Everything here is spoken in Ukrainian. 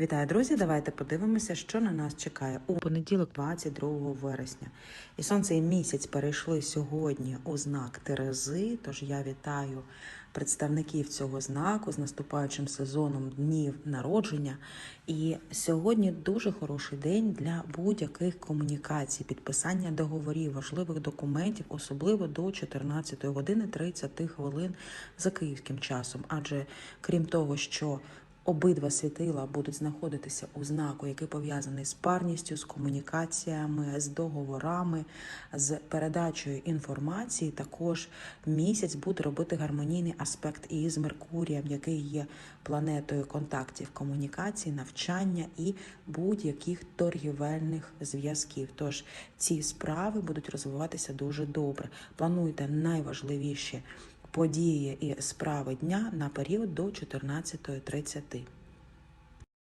Вітаю, друзі! Давайте подивимося, що на нас чекає у понеділок, 22 вересня. І сонце і місяць перейшли сьогодні у знак Терези. Тож я вітаю представників цього знаку з наступаючим сезоном днів народження. І сьогодні дуже хороший день для будь-яких комунікацій, підписання договорів, важливих документів, особливо до 14 години 30 хвилин за київським часом. Адже крім того, що Обидва світила будуть знаходитися у знаку, який пов'язаний з парністю, з комунікаціями, з договорами, з передачею інформації. Також місяць буде робити гармонійний аспект і з Меркурієм, який є планетою контактів, комунікацій, навчання і будь-яких торгівельних зв'язків. Тож ці справи будуть розвиватися дуже добре. Плануйте найважливіші події і справи дня на період до 14.30.